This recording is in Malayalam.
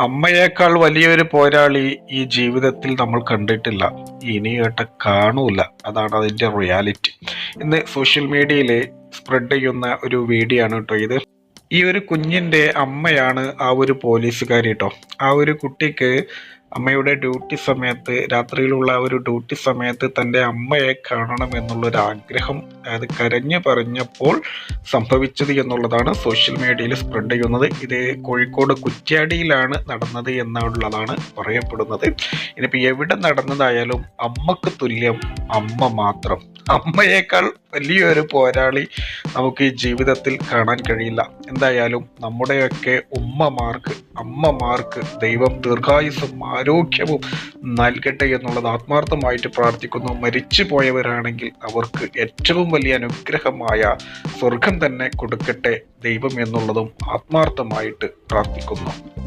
അമ്മയേക്കാൾ വലിയൊരു പോരാളി ഈ ജീവിതത്തിൽ നമ്മൾ കണ്ടിട്ടില്ല. ഇനി ഇനിയേട്ട കാണൂല. അതാണ് അതിന്റെ റിയാലിറ്റി. ഇന്ന് സോഷ്യൽ മീഡിയയിൽ സ്പ്രെഡ് ചെയ്യുന്ന ഒരു വീഡിയോ ആണ് കേട്ടോ ഇത്. ഈ ഒരു കുഞ്ഞിന്റെ അമ്മയാണ് ആ ഒരു പോലീസുകാരി കേട്ടോ ആ ഒരു കുട്ടിക്ക് അമ്മയുടെ ഡ്യൂട്ടി സമയത്ത് രാത്രിയിലുള്ള ആ ഒരു ഡ്യൂട്ടി സമയത്ത് തന്റെ അമ്മയെ കാണണം എന്നുള്ളൊരു ആഗ്രഹം അത് കരഞ്ഞു പറഞ്ഞപ്പോൾ സംഭവിച്ചത് എന്നുള്ളതാണ് സോഷ്യൽ മീഡിയയിൽ സ്പ്രെഡ് ചെയ്യുന്നത്. ഇത് കോഴിക്കോട് കുറ്റ്യാടിയിലാണ് നടന്നത് എന്നുള്ളതാണ് പറയപ്പെടുന്നത്. ഇനിയിപ്പോൾ എവിടെ നടന്നതായാലും അമ്മയ്ക്ക് തുല്യം അമ്മ മാത്രം. അമ്മയേക്കാൾ വലിയൊരു പോരാളി നമുക്ക് ഈ ജീവിതത്തിൽ കാണാൻ കഴിയില്ല. എന്തായാലും നമ്മുടെയൊക്കെ ഉമ്മമാർക്ക് അമ്മമാർക്ക് ദൈവം ദീർഘായുസും ആരോഗ്യവും നൽകട്ടെ എന്നുള്ളത് ആത്മാർത്ഥമായിട്ട് പ്രാർത്ഥിക്കുന്നു. മരിച്ചു പോയവരാണെങ്കിൽ അവർക്ക് ഏറ്റവും വലിയ അനുഗ്രഹമായ സ്വർഗം തന്നെ കൊടുക്കട്ടെ ദൈവം എന്നുള്ളതും ആത്മാർത്ഥമായിട്ട് പ്രാർത്ഥിക്കുന്നു.